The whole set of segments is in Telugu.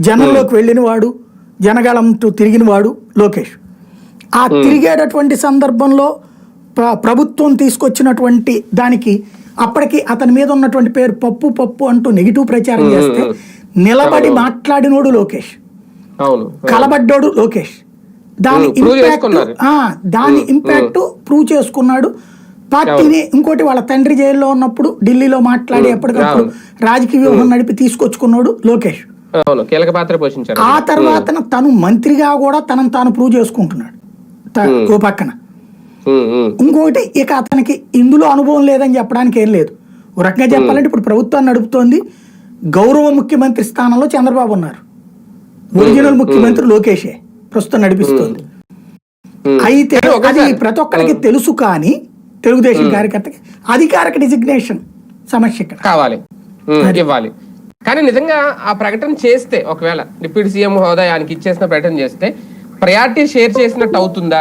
జనంలోకి వెళ్ళిన వాడు జనగళంతో తిరిగిన వాడు లోకేష్. ఆ తిరిగేటటువంటి సందర్భంలో ప్ర- ప్రభుత్వం తీసుకొచ్చినటువంటి దానికి అప్పటికి అతని మీద ఉన్నటువంటి పేరు పప్పు పప్పు అంటూ నెగిటివ్ ప్రచారం చేస్తే నిలబడి మాట్లాడినోడు లోకేష్. కలబడ్డాడు లోకేష్. దాని ఇంపాక్ట్. దాని ఇంపాక్ట్ ప్రూవ్ చేసుకున్నాడు. పార్టీని ఇంకోటి వాళ్ళ తండ్రి జైల్లో ఉన్నప్పుడు ఢిల్లీలో మాట్లాడి ఎప్పటికప్పుడు రాజకీయ వ్యూహం నడిపి తీసుకొచ్చుకున్నాడు లోకేష్. అవును కీలక పాత్ర పోషించారు. ఆ తర్వాత తను మంత్రిగా కూడా తనను తాను ప్రూవ్ చేసుకుంటున్నాడు. ఓ పక్కన. ఇంకొకటి ఇక అతనికి ఇందులో అనుభవం లేదని చెప్పడానికి ఏం లేదు. ఒక రకంగా చెప్పాలంటే ఇప్పుడు ప్రభుత్వాన్ని నడుపుతోంది. గౌరవ ముఖ్యమంత్రి స్థానంలో చంద్రబాబు ఉన్నారు. ఒరిజినల్ ముఖ్యమంత్రి లోకేషే ప్రస్తుతం నడిపిస్తోంది. అయితే అది ప్రతి ఒక్కరికి తెలుసు కానీ తెలుగుదేశం కార్యకర్తకి అధికారిక డిజిగ్నేషన్ సమస్య ఇక్కడ. కావాలి. ఇవ్వాలి. కానీ నిజంగా ఆ ప్రకటన చేస్తే ఒకవేళ డిప్యూటీ సీఎం హోదా ఆయనకి ఇచ్చేసిన ప్రకటన చేస్తే ప్రయారిటీ షేర్ చేసినట్టు అవుతుందా?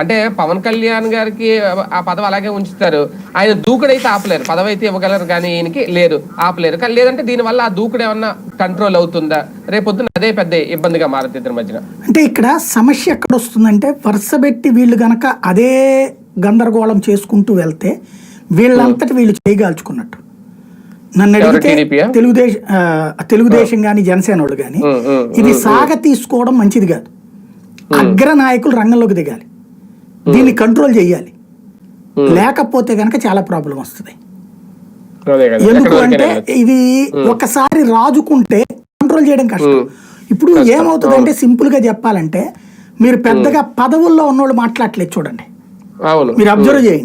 అంటే పవన్ కళ్యాణ్ గారికి ఆ పదవి అలాగే ఉంచుతారు. ఆయన దూకుడైతే ఆపలేరు. పదవి అయితే ఇవ్వగలరు కానీ ఈయనకి లేరు ఆపలేరు. కానీ లేదంటే దీనివల్ల ఆ దూకుడు ఏమన్నా కంట్రోల్ అవుతుందా? రేపొద్దున అదే పెద్ద ఇబ్బందిగా మారుతుంది ఇద్దరి మధ్యన. అంటే ఇక్కడ సమస్య ఎక్కడ వస్తుందంటే వరుస పెట్టి వీళ్ళు గనక అదే గందరగోళం చేసుకుంటూ వెళ్తే వీళ్ళంతటి వీళ్ళు చేయగాల్చుకున్నట్టు నన్ను అడిగితే? తెలుగుదేశం తెలుగుదేశం కానీ జనసేన వాళ్ళు కానీ ఇది సాగ తీసుకోవడం మంచిది కాదు. అగ్ర నాయకులు రంగంలోకి దిగాలి. దీన్ని కంట్రోల్ చేయాలి. లేకపోతే గనక చాలా ప్రాబ్లం వస్తుంది. ఎందుకు అంటే ఇది ఒకసారి రాజుకుంటే కంట్రోల్ చేయడం కష్టం. ఇప్పుడు ఏమవుతుందంటే సింపుల్గా చెప్పాలంటే మీరు పెద్దగా పదవుల్లో ఉన్నోళ్ళు మాట్లాడలేదు చూడండి. మీరు అబ్జర్వ్ చేయండి.